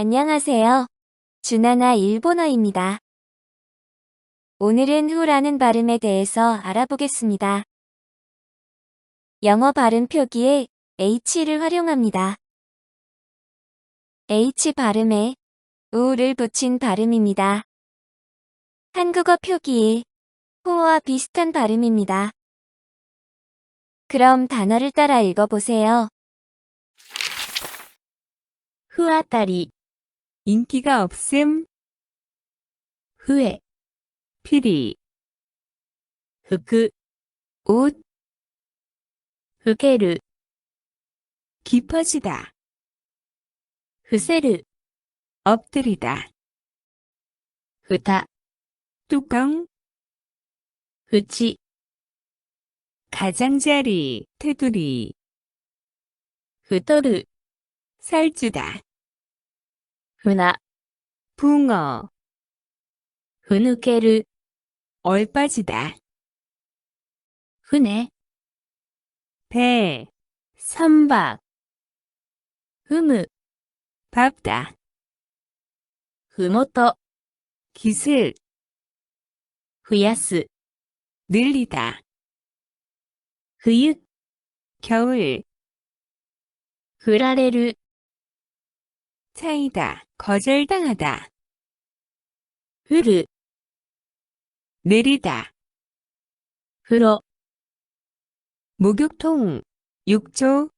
안녕하세요. 주나나 일본어입니다. 오늘은 후라는 발음에 대해서 알아보겠습니다. 영어 발음 표기에 H를 활용합니다. H 발음에 우를 붙인 발음입니다. 한국어 표기에 호와 비슷한 발음입니다. 그럼 단어를 따라 읽어보세요. 후아따리, 인기가 없음. 후회 피리 흑 옷, 흑게르 깊어지다 흐세르 엎드리다 흐타 뚜껑 흐치 가장자리 테두리 흐떠르 살주다 문화 붕어. 흐느케르. 얼빠지다. 흔해. 배. 선박. 흐무. 밥다. 흐모토 기슬. 흐야스. 늘리다. 흐유 겨울. 흐라레르. 차이다, 거절당하다. 흐르 내리다. 흐러 목욕통 6초